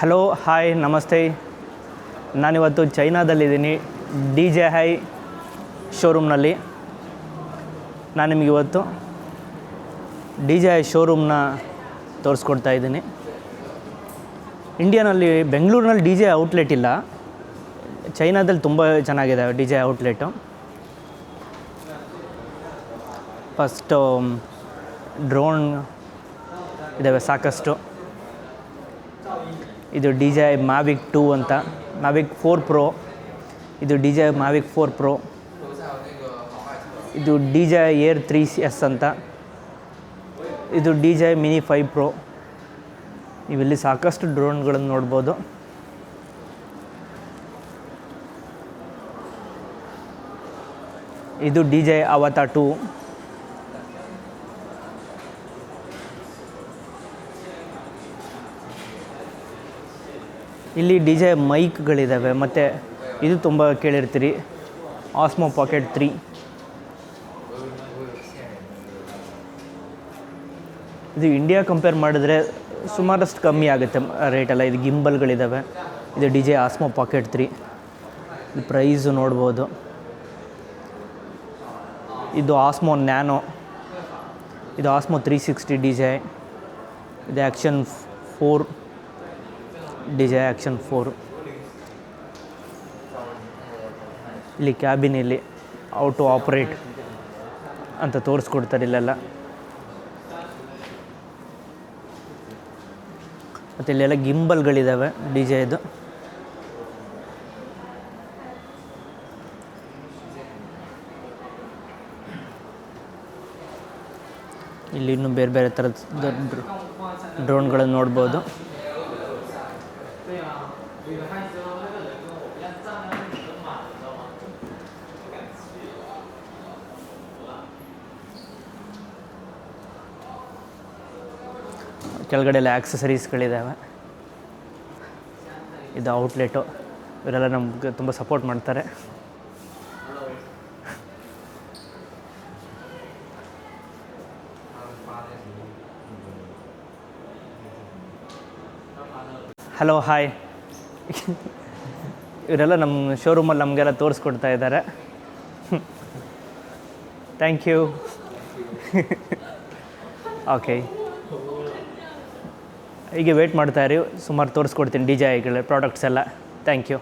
Hello hi ನಮಸ್ತೆ ನಾನಿವತ್ತು ಚೈನಾದಲ್ಲಿದ್ದೀನಿ. ಡಿ ಜೆ ಹೈ ಶೋರೂಮ್ನಲ್ಲಿ ನಾನು ನಿಮಗೆ ಇವತ್ತು ಡಿ ಜೆ ಐ ಶೋರೂಮ್ನ ತೋರಿಸ್ಕೊಡ್ತಾ ಇದ್ದೀನಿ. ಇಂಡಿಯಾನಲ್ಲಿ ಬೆಂಗಳೂರಿನಲ್ಲಿ ಡಿ ಜೆ ಔಟ್ಲೆಟ್ ಇಲ್ಲ. ಚೈನಾದಲ್ಲಿ ತುಂಬ ಚೆನ್ನಾಗಿದೆ D J outlet first drone ಇದ್ದಾವೆ ಸಾಕಷ್ಟು. ಇದು ಡಿ ಜೆ ಮಾವಿಕ್ ಟೂ ಅಂತ. ಮಾವಿಕ್ ಫೋರ್ ಪ್ರೋ ಇದು D J Mavic four pro ಇದು D J air three S ಅಂತ. ಇದು D J mini five pro ನೀವಿಲ್ಲಿ ಸಾಕಷ್ಟು ಡ್ರೋನ್ಗಳನ್ನು ನೋಡ್ಬೋದು. ಇದು ಡಿ ಜೆ ಅವತಾ ಟೂ ಇಲ್ಲಿ ಡಿ ಜೆ ಮೈಕ್ಗಳಿದ್ದಾವೆ. ಮತ್ತು ಇದು ತುಂಬ ಕೇಳಿರ್ತೀರಿ. Osmo pocket three. ಇದು ಇಂಡಿಯಾ ಕಂಪೇರ್ ಮಾಡಿದ್ರೆ ಸುಮಾರಷ್ಟು ಕಮ್ಮಿ ಆಗುತ್ತೆ ರೇಟೆಲ್ಲ. ಇದು ಗಿಂಬಲ್ಗಳಿದ್ದಾವೆ. ಇದು D J Osmo pocket three. Price ನೋಡ್ಬೋದು. ಇದು ಆಸ್ಮೋ ನ್ಯಾನೋ. ಇದು Osmo three sixty D J. ಇದು action four. D J action four. ಇಲ್ಲಿ ಕ್ಯಾಬಿನಲ್ಲಿ ಔ ಟು ಆಪ್ರೇಟ್ ಅಂತ ತೋರಿಸ್ಕೊಡ್ತಾರೆ ಇಲ್ಲೆಲ್ಲ. ಮತ್ತು ಇಲ್ಲೆಲ್ಲ ಗಿಂಬಲ್ಗಳಿದ್ದಾವೆ ಡಿ ಜೆ ಇದು. ಇಲ್ಲಿ ಇನ್ನೂ ಬೇರೆ ಬೇರೆ ಥರದ ಡ್ರೋನ್ಗಳನ್ನು ನೋಡ್ಬೋದು. ಕೆಳಗಡೆ ಎಲ್ಲ ಆ್ಯಕ್ಸಸರೀಸ್ಗಳಿದ್ದಾವೆ ಇದು ಔಟ್ಲೆಟು ಇವರೆಲ್ಲ ನಮ್ಗೆ ತುಂಬ ಸಪೋರ್ಟ್ ಮಾಡ್ತಾರೆ. ಹಲೋ ಹಾಯ್ ಇವರೆಲ್ಲ ನಮ್ಮ ಶೋರೂಮಲ್ಲಿ ನಮಗೆಲ್ಲ ತೋರಿಸ್ಕೊಡ್ತಾ ಇದ್ದಾರೆ. ಥ್ಯಾಂಕ್ ಯು ಓಕೆ ಹೀಗೆ ವೆಯ್ಟ್ ಮಾಡ್ತಾ ಇರಿ. ಸುಮಾರು ತೋರಿಸ್ಕೊಡ್ತೀನಿ ಡಿ ಜೆ ಐಗಳ ಪ್ರಾಡಕ್ಟ್ಸ್ ಎಲ್ಲ. Thank you